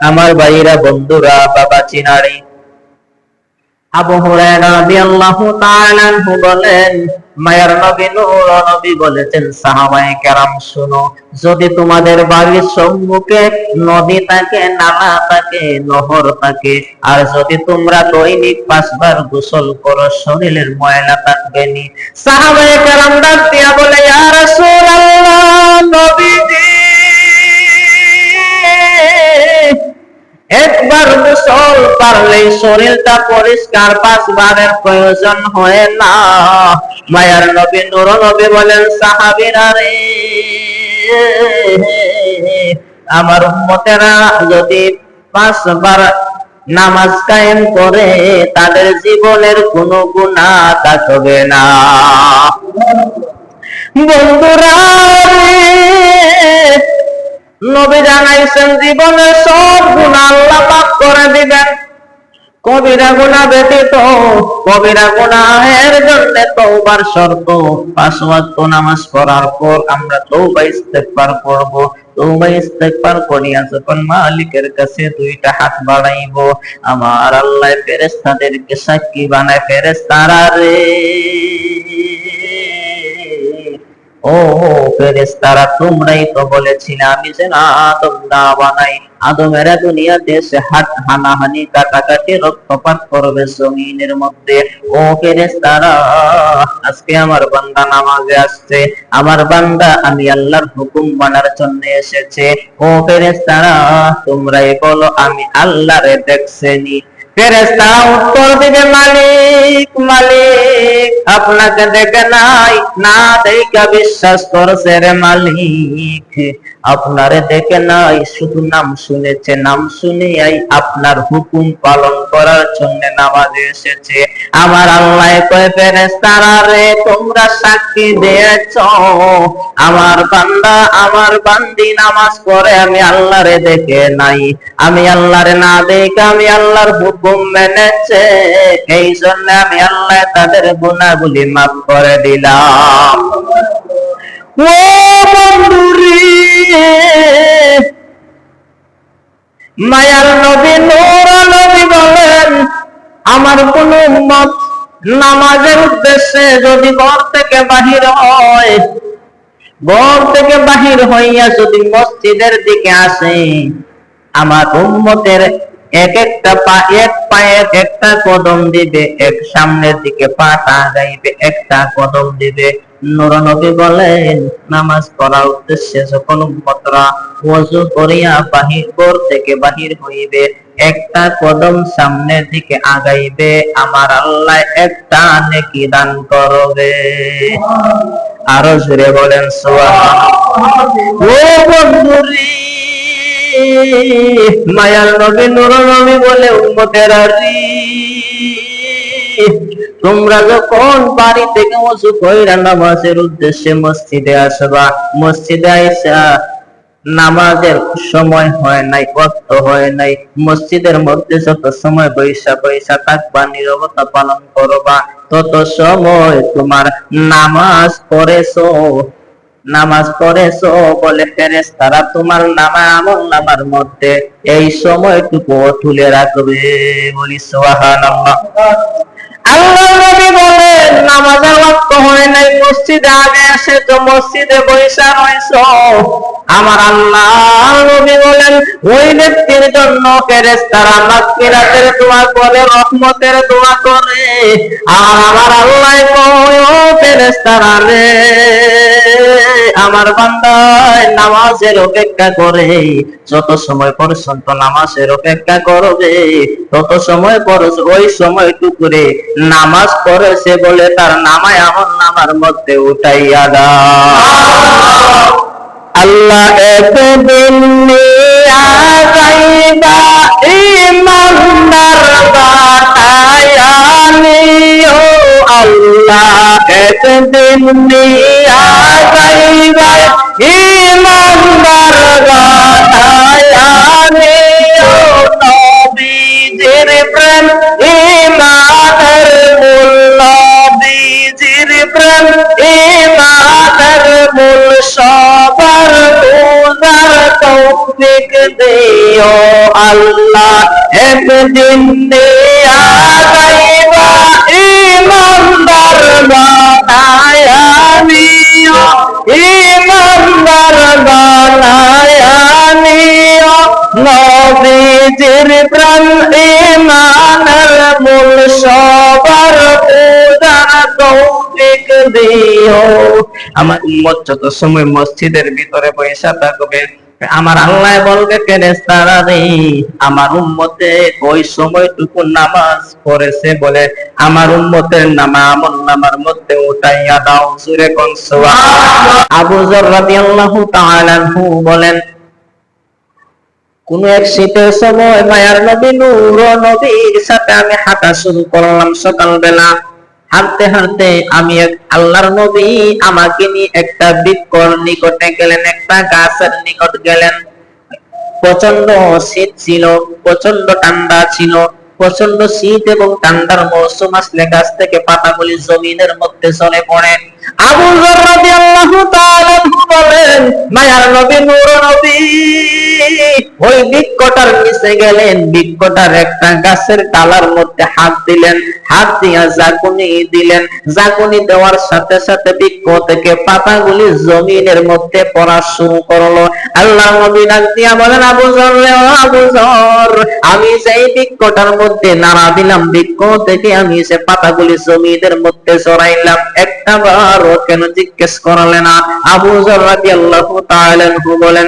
আমার ভাইরা, বন্ধুরা, বাবা চিনারি। আবু হুরায়রা রাদিয়াল্লাহু তাআলা আনহু বলেন, মায়ার নবী নূর, নবী বলেছেন, সাহাবায়ে কেরাম, শুনো, যদি তোমাদের বাড়ির সম্মুখে নদী থাকে, নালা থাকে, নহর থাকে, আর যদি তোমরা দৈনিক পাঁচবার গোসল করো, শরীরের ময়লা থাকবে নি। সাহাবায়ে কেরাম ডাক দিয়া বলে, ইয়া পারলেই শরীরটা পরিষ্কার পাঁচবারের প্রয়োজন হয় না। মায়ার নবী, নুর নবী বলেন, সাহাবিরা রে, আমার উম্মতেরা যদি পাঁচবার নামাজ কায়েম করে, তাদের জীবনের কোনো গুণা থাকবে না। বন্ধুরা নবী জানাইছেন, জীবনের সব গুণা আল্লাহ পাক করে দিবেন। কবিরা গুণা ব্যতীত, কবিরা গুনাহের জন্য তওবার শর্ত। পাঁচ ওয়াক্ত নামাজ পড়ার পর আমরা তওবা ইস্তেগফার করব। তওবা ইস্তেগফার করিয়া যখন মালিকের কাছে দুইটা হাত বাড়াইব, আমার আল্লাহ ফেরেশতাদেরকে সাক্ষী বানায়, ফেরেশতারা রে। ও ফেরেশতারা, তোমরাই তো বলেছিলে, আমি যেন আদম না বানাই। আদমেরা দুনিয়াতে এসে হাত হানাহানি কাটাকাটি রক্তপাত করবে জমিনের মধ্যে। ও ফেরেশতারা, আজকে আমার বান্দা নামাজে আসছে। আমার বান্দা, আমি আল্লাহর হুকুম মানার জন্য এসেছে। ও ফেরেশতারা, তোমরাই বলো, আমি আল্লাহরে দেখছেনি। ফেরেশতা উত্তর দিবে মালিক মালিক আপনাকে দেখে নাই না দেখা বিশ্বাস করছে রে মালিক। আপনারে দেখে নাই, শুধু নাম শুনেছে। নাম শুনে আপনার হুকুম পালন করার জন্য নামাজে এসেছে। আমার আল্লাহ কয়, ফেরেশতারা রে, তোমরা সাক্ষী দিয়েছ। আমার বান্দা, আমার বান্দি নামাজ পড়ে, আমি আল্লাহরে দেখে নাই। আমি আল্লাহরে না দেখে আমি আল্লাহর হুকুম মেনেছে। এই জন্য আমি আল্লাহ তাদের গুণাগুলি মাফ করে দিলাম। মায়ার নবী নূর নবী বলেন, আমার কোন উম্মত নামাজের উদ্দেশ্যে যদি ঘর থেকে বাহির হয়, ঘর থেকে বাহির হইয়া যদি মসজিদের দিকে আসে, আমার উম্মতের এক একটা পা, এক পায়ে এক একটা কদম দিবে, এক সামনের দিকে পাটা আগাইবে একটা কদম দিবে। নূর নবী বলেন, নামাজ পড়ার উদ্দেশ্যে যখন উম্মতরা ওযু করিয়া বাহির, ঘর থেকে বাহির হইবে, একটা কদম সামনের দিকে আগাইবে, আমার আল্লাহ একটা নেকি দান করবে। আরও জোরে বলেন, সুবহানাল্লাহ। ও বন্ধুরি! মায়ার নবী, নূর নবী বলে উম্মতেরা রে তোমরা যখন বাড়ি থেকে ওযু কইরা নামাজের উদ্দেশ্যে মসজিদে আসবা, মসজিদে আইসা নামাজের সময় হয় নাই, কষ্ট হয় নাই। মসজিদের মধ্যে যত সময় বৈশা বৈশা থাকবা, নীরবতা পালন করবা, তত সময় তোমার নামাজ পড়েছো। নামাজ পড়েছো বলে ফেরেস তারা তোমার নামা আমল নামার মধ্যে এই সময়টুকু তুলে রাখবে বলি সুবহানাল্লাহ। আল্লাহ নবী হয় নাই, মসজিদে আগে তো মসজিদে বৈশা রয়েছো। আমার আল্লাহ নবী বলেন, ওই ব্যক্তির জন্য ফেরেশতারা মাগফিরাতের দোয়া করে, রহমতের দোয়া করে। আর আমার আল্লাহ কয়, ও রে আমার বান্দায় নামাজের অপেক্ষা করে। যত সময় পর্যন্ত নামাজের অপেক্ষা করবে, তত সময় পর ওই সময় টুকুরে নামাজ পড়েছে বলে, তার নামায় আমার নামার মধ্যে উঠাইয়া দাও আল্লাহ একদিন আগাইবা ইমানদার একদিন আগাইবা ইমানদার বাতায়া নিও নবীজির প্রেম, ইমানের মূল নবীজির প্রেম, ইমানের মূল সবার পূজার তৌফিক দিও আল্লাহ। একদিন দিয়া যাইবা ইমানদার বানায় ইমানদার বানায় নবীজির প্রাণ ইমানের মূল সবার দিও। আমার উম্মত যত সময় মসজিদের ভিতরে পয়সা থাকবে আমার আল্লাহ বলবে আমার উম্মতে ওই সময়টুকু নামাজ পড়েছে বলে আমার উম্মতের নামা নামার মধ্যে উঠাইয়া দাও সুরে আবু বলেন, কোন এক শীতের সময় মায়ার নবী নূর নবীর সাথে আমি হাঁটা শুরু করলাম সকালবেলা। হাঁটতে হাঁটতে আমি এক আল্লাহর নবী আমাকে নিয়ে একটা বৃক্ষর নিকটে গেলেন, একটা গাছের নিকট গেলেন। প্রচণ্ড শীত ছিল প্রচণ্ড ঠান্ডা ছিল প্রচণ্ড শীত এবং ঠান্ডার মৌসুম আসলে গাছ থেকে পাতাগুলি জমিনের মধ্যে চলে পড়ে। আবু রাদিয়াল্লাহু তাআলা বলেন, মায়ার নবী, নূর নবী। ওই নিচে গেলেন। একটা গাছের ডালার মধ্যে হাত দিলেন। হাত দিয়া জাকুনি দিলেন। জাকুনি দেওয়ার সাথে সাথে থেকে পাতাগুলি জমিনের মধ্যে পড়া শুরু করল। আল্লাহ নবী দিয়া বলেন, আবু আবু আমি সেই বৃক্ষটার মধ্যে নাড়া দিলাম বৃক্ষ থেকে আমি সে পাতাগুলি জমিনের মধ্যে চড়াইলাম একটা বারও কেন জিজ্ঞেস করলে না? আবু যর রাদিয়াল্লাহু তাআলা বলেন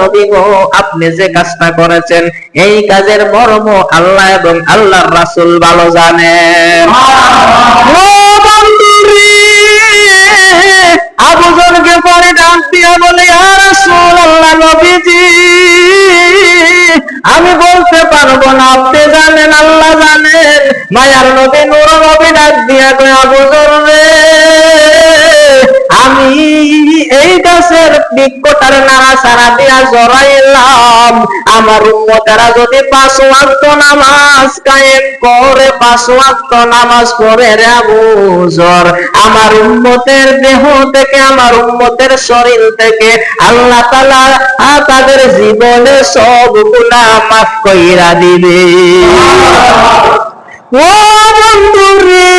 নবী আপনি যে কাজটা করেছেন, এই কাজের মর্ম আল্লাহ এবং আল্লাহর রাসূল ভালো জানেন। ও বন্ধুরে, আবু জরকে পরে ডাক দিয়া বলে, ইয়া রাসূলুল্লাহ নবীজি, আমি বলতে পারব না, আপনি জানেন, আল্লাহ জানেন। মায়ার নবী, নূর নবী ডাক দিয়া কয় আবু বৃক্ষটার নাড়া সারা দিয়া জড়াইলাম। আমার উম্মতেরা যদি পাঁচ ওয়াক্ত নামাজ কায়েম করে পাঁচ ওয়াক্ত নামাজ পড়ে রে আবু যর আমার উম্মতের দেহ থেকে আমার উম্মতের শরীর থেকে আল্লাহ তাআলা আ তাদের জীবনে সব গুনাহ মাফ কইরা দিবে। ও বন্ধুরে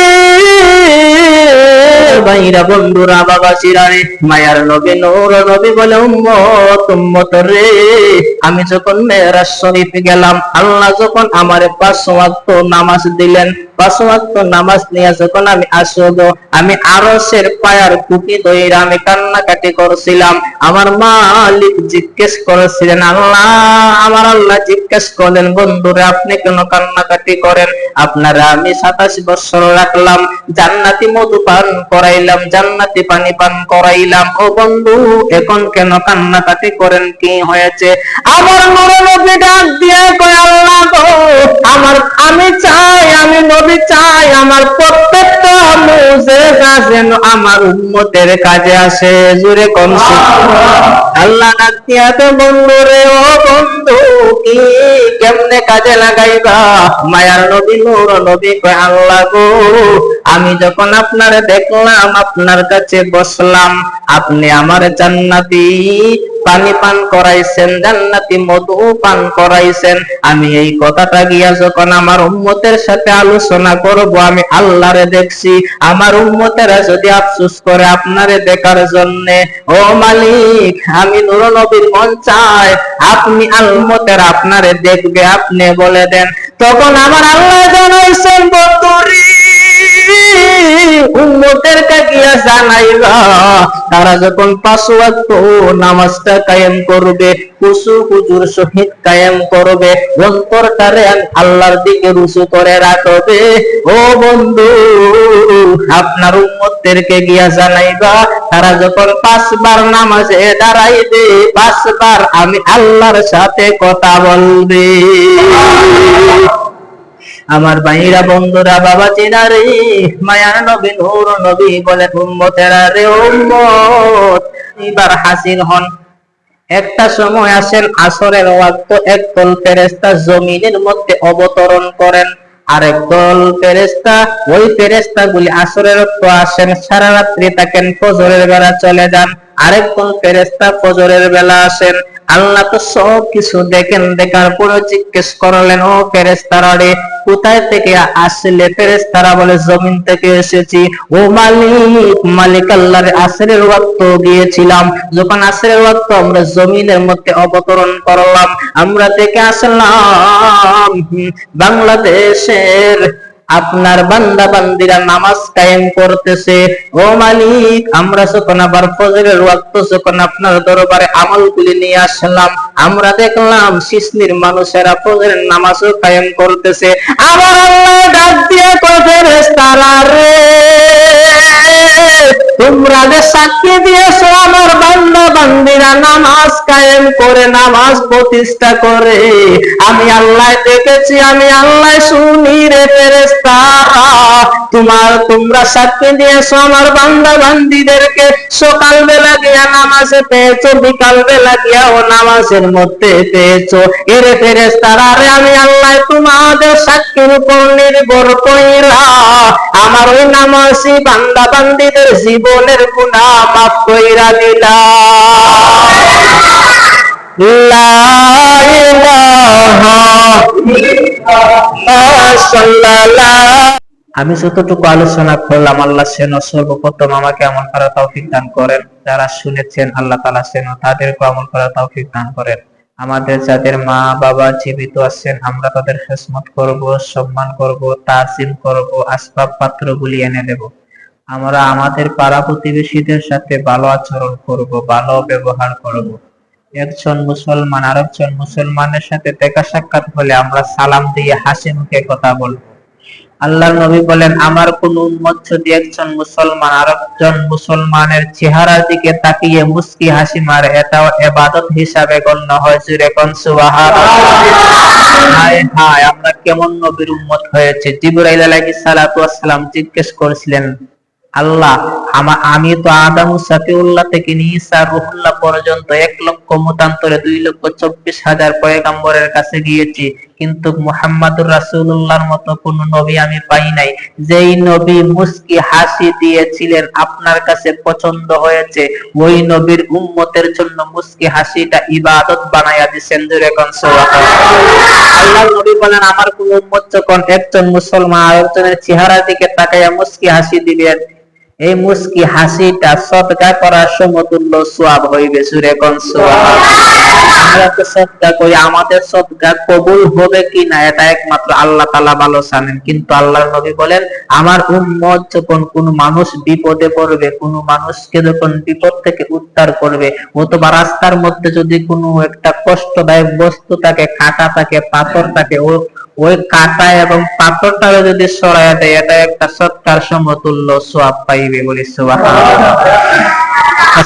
ভাইরা বন্ধুরা, বাবা চিরারে, মায়ার নবী নূর নবী বলে উম্মত রে। আমি যখন মেরাজ শরীফ গেলাম, আল্লাহ যখন আমার পাঁচ নামাজ দিলেন নামাজ নিয়ে যখন আমি আসব আমি পায়ার দইরা আমি কান্নাকাটি করছিলাম। আমার মালিক জিজ্ঞেস করেছিলেন, আল্লাহ, আমার আল্লাহ জিজ্ঞেস করলেন, বন্ধুরে, আপনি কেন কান্নাকাটি করেন? আপনারা আমি সাতাশ বছর রাখলাম, জান্নাতি মধু পান করাইলাম, জান্নাতি পানি পান করাইলাম। ও বন্ধু, এখন কেন কান্নাকাটি করেন, কি হয়েছে? আমার নূর নবী ডাক দিয়ে কয়, আল্লাহ গো, আমার আমি চাই, আমি নবী চাই, আমার প্রত্যেকটা মুজেজা যেন আমার উম্মতের কাজে আসে। জুড়ে কম আল্লাহ ডাক দিয়া তো বন্ধু রে, ও বন্ধু, কি কেমনে কাজে লাগাইবা? মায়ার নবী, নূর নবী কয়, আল্লাহ গো আমি যখন আপনারে দেখলাম, আপনার কাছে বসলাম, আপনি আমার জান্নাতি পানি পান করাইছেন, জান্নাতি মধু পান করাইছেন। আমি এই কথাটা গিয়া যখন আমার উম্মতের সাথে আলোচনা করব, আমি আল্লাহরে দেখছি। আমার উম্মতেরা যদি আফসোস করে আপনারে দেখার জন্য, ও মালিক, আমি নুর নবীর মন চাই আপনি আলমতের আপনারে দেখবে, আপনি বলে দেন। তখন আমার আল্লাহ আল্লাহর দিকে রুসু করে রাখবে। ও বন্ধু, আপনার উম্মতদেরকে গিয়া জানাইবা, তারা যখন পাঁচবার নামাজে দাঁড়াইবে, পাঁচবার আমি আল্লাহর সাথে কথা বলবে। আমার ভাইরা বন্ধুরা, বাবা চিনা রে মায়ার নবী, নূর নবী বলে উম্মতেরা রে উম্মত। এবার হাসির হন। একটা সময় আসেন, আসরের ওয়াক্ত একদল ফেরেস্তা জমিনের মধ্যে অবতরণ করেন। আরেক দল ফেরেস্তা ওই ফেরেস্তা গুলি আসরের আসেন, সারা রাত্রি থাকেন, ফজরের বেলা চলে যান। আরেকজন ফেরেস্তা ফজরের বেলা আসেন। আল্লাহ তো সব কিছু দেখেন, দেখার পরে জিজ্ঞেস করলেন, ও ফেরেস্তারা রে কোথায় থেকে আসলে ফেরেস্তারা বলে, জমিন থেকে এসেছি। ও মালিক মালিক আল্লাহর আসরের ওয়াক্ত গিয়েছিলাম। যখন আসরের ওয়াক্ত আমরা জমিনের মধ্যে অবতরণ করলাম, আমরা দেখে আসলাম, বাংলাদেশের আপনার বান্দা বান্দিরা নামাজ কায়েম করতেছে। ও মালিক, আমরা যখন আবার ফজরের ওয়াক্ত যখন আপনার দরবারে আমলগুলি নিয়ে আসলাম, আমরা দেখলাম শিশনির মানুষেরা ফজরের নামাজও কায়েম করতেছে। আবার আল্লাহ ডাক দিয়ে কফের তারা রে! তোমরা যে সাক্ষী দিয়েছ আমার বান্দা বান্দিরা নামাজ কায়েম করে, নামাজ প্রতিষ্ঠা করে। আমি আল্লাহ দেখেছি, আমি আল্লাহ শুনি রে ফেরেস্তারা তোমার, তোমরা সাক্ষী দিয়েছ আমার বান্দা বান্দিদেরকে সকাল বেলা গিয়া নামাজে পেয়েছ বিকাল বেলা গিয়া ও নামাজের মধ্যে পেয়েছ। এরে ফেরেস্তারা রে আমি আল্লাহ তোমাদের সাক্ষীর উপর নির্ভর কইরা, আমার ওই নামাজি বান্দা বান্দিদের জীবনের গুণা মাফ কইরা দিলাম লা ইলাহা ইল্লাল্লাহ। আমি যতটুকু আলোচনা করলাম, আল্লাহ সেন সর্বপ্রথম আমাকে আমল করার তৌফিক দান করেন। যারা শুনেছেন, আল্লাহ তালা সেন তাদেরকে আমল করা তৌফিক দান করেন। আমাদের যাদের মা বাবা জীবিত আছেন, আমরা তাদের খেসমত করব, সম্মান করব, তাজিম করব আসবাব পাত্রগুলি এনে দেব। আমরা আমাদের পাড়া প্রতিবেশীদের সাথে ভালো আচরণ করব, ভালো ব্যবহার করব। একজন মুসলমান আরেকজন মুসলমানের সাথে দেখা সাক্ষাৎ হলে আমরা সালাম দিয়ে হাসি মুখে কথা বলব। আল্লাহর নবী বলেন, আমার কোন উম্মত যদি একজন মুসলমান আরেকজন মুসলমানের চেহারার দিকে তাকিয়ে মুস্কি হাসি মারে, এটাও এবাদত হিসাবে গণ্য হয়। জুড়ে হায় হায়, আমরা কেমন নবীর উম্মত হয়েছে। জিবরাইল আলাইহিস সালাতু ওয়াসসালাম জিজ্ঞেস করেছিলেন আল্লাহ, আমা আমি তো আদম সাফিউল্লাহ থেকে নিয়ে ঈসা রুহুল্লাহ পর্যন্ত এক লক্ষ মতান্তরে দুই লক্ষ চব্বিশ হাজার পয়গাম্বরের কাছে গিয়েছি। কিন্তু মুহাম্মাদুর রাসূলুল্লাহর মতো কোন নবী আমি পাই নাই। যেই নবী মুস্কি হাসি দিয়েছিলেন আপনার কাছে পছন্দ হয়েছে, ওই নবীর উম্মতের জন্য মুস্কি হাসিটা ইবাদত বানায়া দিছেন জোরে কোন আল্লাহ নবী বলেন, আমার কোন উম্মত যখন একজন মুসলমান আরেকজনের চেহারার দিকে তাকাইয়া মুস্কি হাসি দিবেন এই মুস্কি হাসিটা সদকা করার সমতুল্য সোয়াব হইবে সুরে কোন সদকা করি, আমাদের সদকা কবুল হবে কি না? এটা একমাত্র আল্লাহ ভালো জানেন। কিন্তু নবী বলেন, আমার উম্মত যখন কোন মানুষ বিপদে পড়বে, কোন মানুষকে যখন বিপদ থেকে উদ্ধার করবে, অথবা রাস্তার মধ্যে যদি কোনো একটা কষ্টদায়ক বস্তু থাকে, কাটা থাকে, পাথর ও ওই কাটা এবং পাথরটাকে যদি সরাইয়া দেয়, এটা একটা সৎকার সমতুল্য সোয়াব পাইবে বলি সুবহানাল্লাহ।